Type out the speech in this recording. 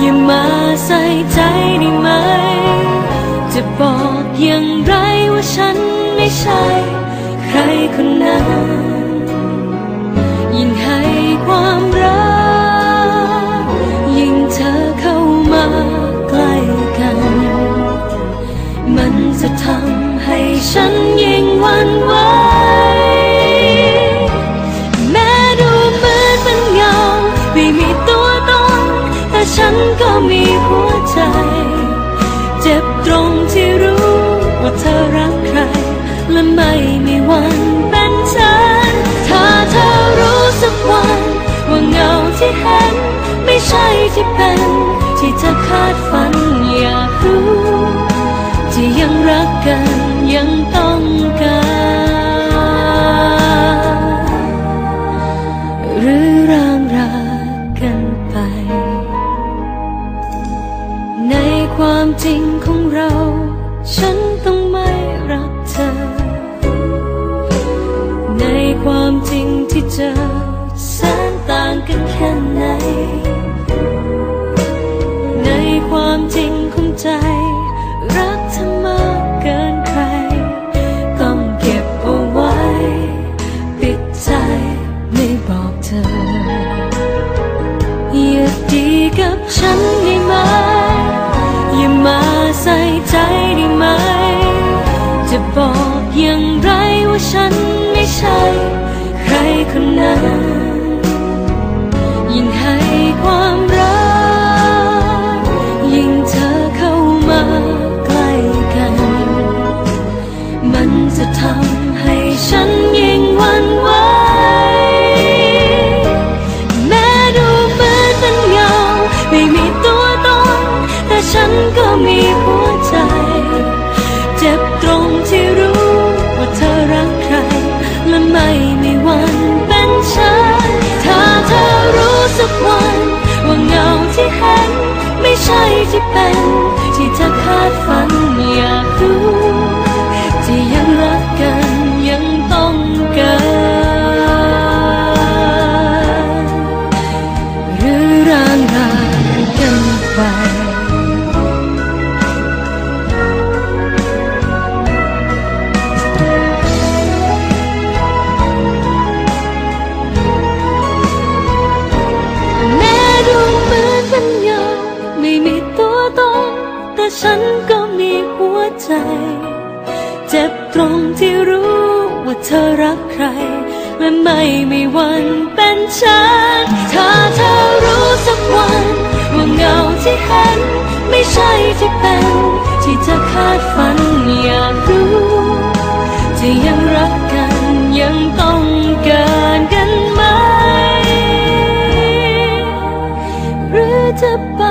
อย่ามาใส่ใจได้ไหม จะบอกอย่างไรว่าฉันไม่ใช่ ใครคนนั้น ยิ่งให้ความรัก ยิ่งเธอเข้ามาใกล้กัน มันจะทำให้ฉันยิ่งหวันไหว ที่เห็น ไม่ใช่ที่เป็น ที่เธอคาดฝันอยากรู้ที่ยังรักกันยังต้องการหรือร่างรักกันไป ในความจริงของเรา ฉันต้องไม่รักเธอ ในความจริงที่เจอ ต่างกันแค่ไหน ในความจริงของใจ รักเธอมากเกินใคร ต้องเก็บเอาไว้ ปิดใจไม่บอกเธออย่าดีกับฉันได้ไหม อย่ามาใส่ใจได้ไหม จะบอกอย่างไรว่าฉันไม่ใช่ ใครคนนั้น ก็มีหัวใจ เจ็บตรงที่รู้ว่าเธอรักใคร และไม่มีวันเป็นฉัน ถ้าเธอรู้สักวัน ว่าเงาที่เห็น ไม่ใช่ที่เป็น ที่เธอคาด ฉันก็มีหัวใจ เจ็บตรงที่รู้ว่าเธอรักใคร และไม่มีวันเป็นฉัน ถ้าเธอรู้สักวันว่าเงาที่เห็น ไม่ใช่ที่เป็น ที่เธอคาดฝันอยากรู้จะยังรักกันยังต้องการกันไหม หรือจะไป